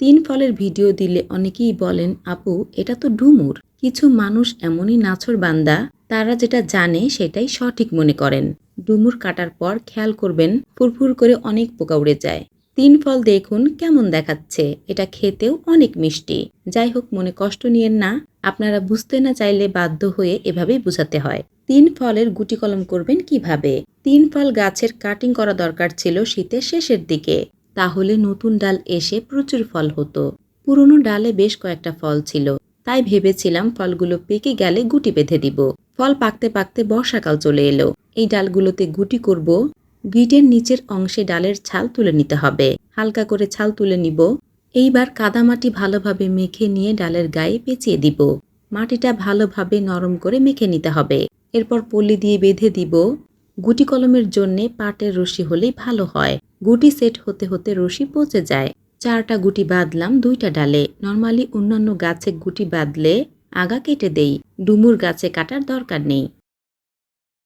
তিন ফলের ভিডিও দিলে অনেকেই বলেন, আপু, এটা তো ডুমুর। কিছু মানুষ এমনই নাছর বান্দা, তারা যেটা জানে সেটাই সঠিক মনে করেন। ডুমুর কাটার পর খেয়াল করবেন, ফুরফুর করে অনেক পোকা উড়ে যায়। তিন ফল দেখুন কেমন দেখাচ্ছে, এটা খেতেও অনেক মিষ্টি। যাই হোক, মনে কষ্ট নিয়েন না, আপনারা বুঝতে না চাইলে বাধ্য হয়ে এভাবেই বোঝাতে হয়। তিন ফলের গুটি কলম করবেন কীভাবে? তিন ফল গাছের কাটিং করা দরকার ছিল শীতের শেষের দিকে। তাহলে নতুন ডাল এসে প্রচুর ফল হতো। পুরনো ডালে বেশ কয়েকটা ফল ছিল। তাই ভেবেছিলাম ফলগুলো পেকে গেলে গুটি বেঁধে দিব। ফল পাকতে পাকতে বর্ষাকাল চলে এলো। এই ডালগুলোতে গুটি করব। গিটের নিচের অংশে ডালের ছাল তুলে নিতে হবে। হালকা করে ছাল তুলে নিব। এইবার কাদামাটি ভালোভাবে মেখে নিয়ে ডালের গায়ে পেঁচিয়ে দিব। মাটিটা ভালোভাবে নরম করে মেখে নিতে হবে। এরপর পলি দিয়ে বেঁধে দিব। গুটি কলমের জন্যে পাটের রশি হলেই ভালো হয়। গুটি সেট হতে হতে রশি পচে যায়। চারটা গুটি বাঁধলাম দুইটা ডালে। নর্মালি অন্যান্য গাছে গুটি বাঁধলে আগা কেটে দেই। ডুমুর গাছে কাটার দরকার নেই।